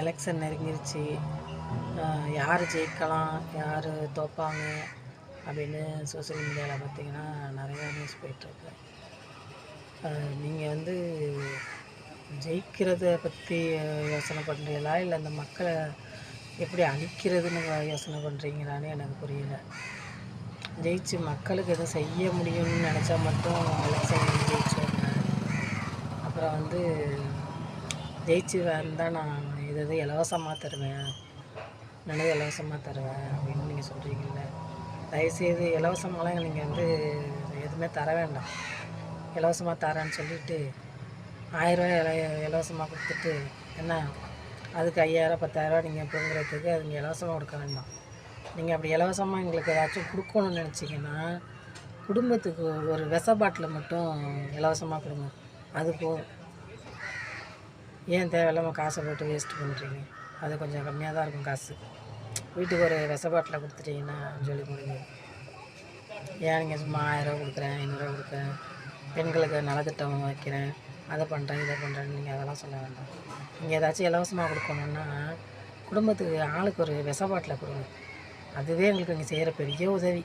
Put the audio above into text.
Election நெருங்கிருச்சு. யார் ஜெயிக்கலாம் யார் தோப்பாங்க அப்படின்னு சோஷியல் மீடியாவில் பார்த்தீங்கன்னா நிறையா நியூஸ் போயிட்டுருக்கு நீங்கள் வந்து ஜெயிக்கிறத பற்றி யோசனை பண்ணுறீங்களா இல்லை இந்த மக்களை எப்படி அழிக்கிறதுன்னு யோசனை பண்ணுறீங்களான்னு எனக்கு புரியல. ஜெயிச்சு மக்களுக்கு எதுவும் செய்ய முடியும்னு நினச்சா மட்டும் எலெக்ஷன் ஜெயிச்சு அப்புறம் வந்து ஜெயிச்சு வந்தால் நான் இது இது இலவசமாக தருவேன். நல்லது இலவசமாக தருவேன் அப்படின்னு நீங்கள் சொல்கிறீங்கல்ல தயவுசெய்து இலவசமாலாம் நீங்கள் வந்து எதுவுமே தர வேண்டாம். இலவசமாக தரேன்னு சொல்லிட்டு ஆயிரரூவா இல இலவசமாக கொடுத்துட்டு என்ன? அதுக்கு ஐயாயிரம் பத்தாயிரரூவா நீங்கள் பொங்குறதுக்கு அது நீங்கள் இலவசமாக கொடுக்க வேண்டாம். நீங்கள் அப்படி இலவசமாக எங்களுக்கு ஏதாச்சும் கொடுக்கணும்னு நினச்சிங்கன்னா குடும்பத்துக்கு ஒரு விஷ பாட்டில் மட்டும் இலவசமாக கொடுங்க. அது போதும். ஏன் தேவையில்லாமல் காசை போட்டு வேஸ்ட் பண்ணுறீங்க அது கொஞ்சம் கம்மியாக தான் இருக்கும் காசு. வீட்டுக்கு ஒரு விஷ கொடுத்துட்டீங்கன்னா சொல்லி முடியுது ஏன் நீங்கள் சும்மா ஆயிரரூவா கொடுக்குறேன் ஐநூறுரூவா கொடுக்குறேன் பெண்களுக்கு நலத்திட்டம் வைக்கிறேன் அதை பண்ணுறேன் இதை பண்ணுறேன்னு நீங்கள் அதெல்லாம் சொல்ல வேண்டாம். நீங்கள் ஏதாச்சும் இலவசமாக கொடுக்கணுன்னா குடும்பத்துக்கு ஆளுக்கு ஒரு விஷ கொடுங்க. அதுவே எங்களுக்கு நீங்கள் செய்கிற பெரிய உதவி.